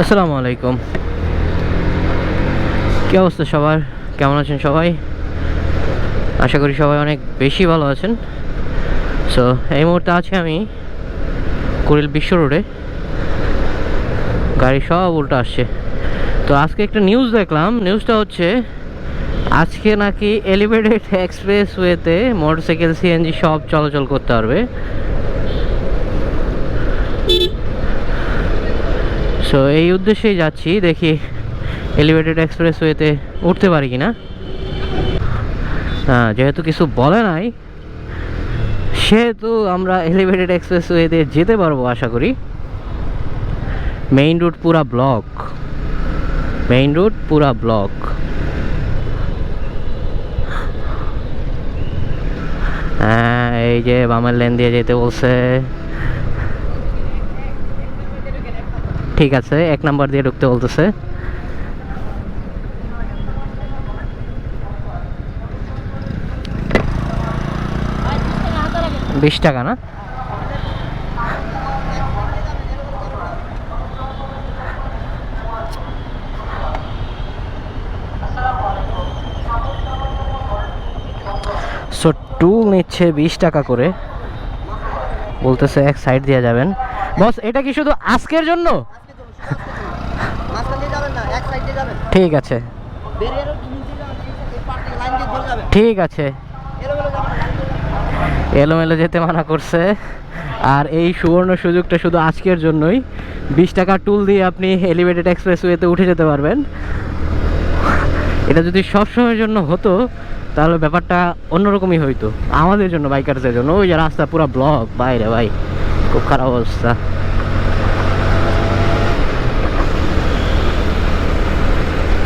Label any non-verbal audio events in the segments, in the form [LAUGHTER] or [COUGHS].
আসসালামু আলাইকুম। কি অবস্থা সবার? কেমন আছেন সবাই? আশা করি সবাই অনেক বেশি ভালো আছেন। সো এই মুহূর্তে আছি আমি কুড়িল বিশ্ব রোডে। গাড়ি সব উল্টো আসছে। তো আজকে একটা নিউজ দেখলাম। নিউজটা হচ্ছে আজকে নাকি এলিভেটেড এক্সপ্রেস ওয়েতে মোটরসাইকেল সিএনজি সব চলাচল করতে পারবে। সো এই উদ্দেশ্যেই যাচ্ছি, দেখি এলিভেটেড এক্সপ্রেস ওয়েতে উঠতে পারি কি না হ্যাঁ যেহেতু কিছু বলে নাই, সেহেতু আমরা এলিভেটেড এক্সপ্রেস ওয়েতে যেতে পারব, আশা করি। মেইন রুট পুরা ব্লক মেইন রুট পুরা ব্লক এই যে বামের লেন দিয়ে যেতে বলছে। ঠিক আছে, এক নাম্বার দিয়ে ঢুকতে বলতেছে। বিশ টাকা না? সো টুল নিচ্ছে বিশ টাকা করে। বলতেছে এক সাইড দিয়ে যাবেন। বস এটা কি শুধু আজকের জন্য? ঠিক আছে। ঠিক আছে। এলোমেলো যেতে মানা করছে। আর এই সুবর্ণ সুযোগটা শুধু আজকের জন্যই। বিশ টাকা টুল দিয়ে আপনি এলিভেটেড এক্সপ্রেসওয়েতে উঠে যেতে পারবেন। এটা যদি সব সময়ের জন্য হতো, তাহলে ব্যাপারটা অন্যরকমই হইতো। আমাদের জন্য, বাইকারদের জন্য। ওই যে রাস্তা পুরো ব্লক বাইরে ভাই, খুব খারাপ অবস্থা।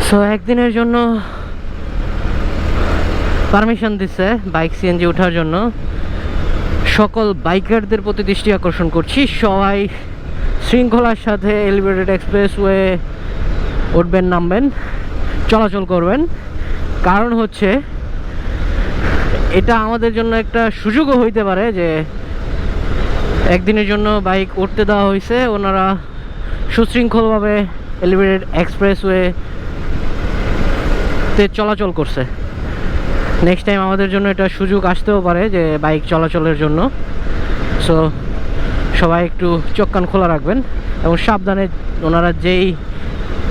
সো একদিনের জন্য পারমিশন দিচ্ছে বাইক সিএনজি ওঠার জন্য। সকল বাইকারদের প্রতি দৃষ্টি আকর্ষণ করছি। সবাই শৃঙ্খলার সাথে এলিভেটেড এক্সপ্রেসওয়ে উঠবেন, নামবেন। চলাচল করবেন। কারণ হচ্ছে, এটা আমাদের জন্য একটা সুযোগও হইতে পারে যে, একদিনের জন্য বাইক উঠতে দেওয়া হয়েছে ওনারা সুশৃঙ্খলভাবে এলিভেটেড এক্সপ্রেসওয়ে তে চলাচল করছে। নেক্সট টাইম আমাদের জন্য এটা সুযোগ আসতেও পারে যে, বাইক চলাচলের জন্য। সো সবাই একটু চোখ কান খোলা রাখবেন এবং সাবধানে ওনারা যেই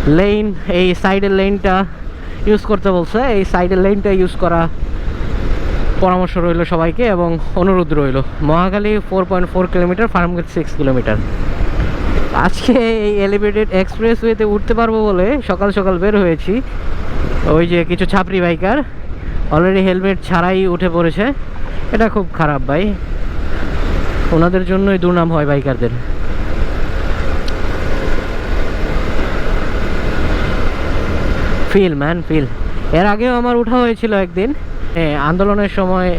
লেন এই সাইডের লেনটা ইউজ করতে বলছে। এই সাইডের লেনটা ইউজ করা পরামর্শ রইল সবাইকে এবং অনুরোধ রইল। Mohakhali four point four kilometre Farmgate six kilometre আজকে এই এলিভেটেড এক্সপ্রেসওয়েতে উঠতে পারব বলে সকাল সকাল বের হয়েছি। ওই যে কিছু ছাপরি বাইকার অলরেডি হেলমেট ছাড়াই উঠে পড়েছে। এটা খুব খারাপ ভাই। ওনাদের জন্যই দুর্নাম হয় বাইকারদের ফিল ম্যান ফিল এর আগেও আমার উঠা হয়েছিল একদিন। আন্দোলনের সময়,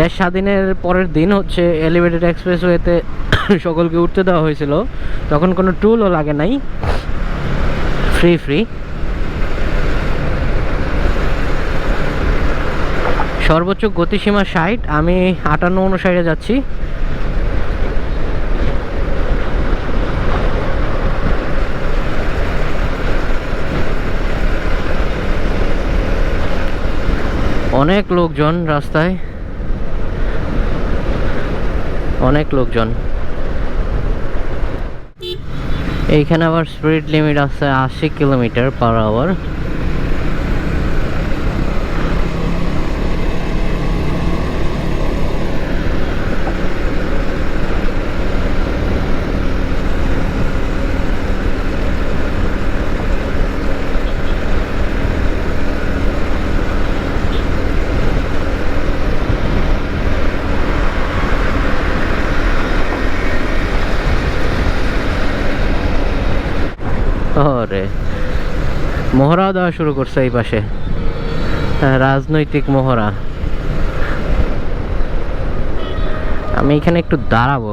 দেশ স্বাধীনের পরের দিন হচ্ছে এলিভেটেড এক্সপ্রেসওয়েতে [COUGHS] সকলকে উঠতে দেওয়া হয়েছিল। তখন কোনো টুলও লাগে নাই। ফ্রি ফ্রি সর্বোচ্চ গতিসীমা ষাট, আমি আটান্ন অনুসারে যাচ্ছি। অনেক লোকজন রাস্তায়। অনেক লোকজন। এইখানে আবার স্পিড লিমিট আছে আশি কিলোমিটার পার আওয়ার ওরে। মহড়া দেওয়া শুরু করছে এই পাশে। হ্যাঁ, রাজনৈতিক মহড়া আমি এখানে একটু দাঁড়াবো।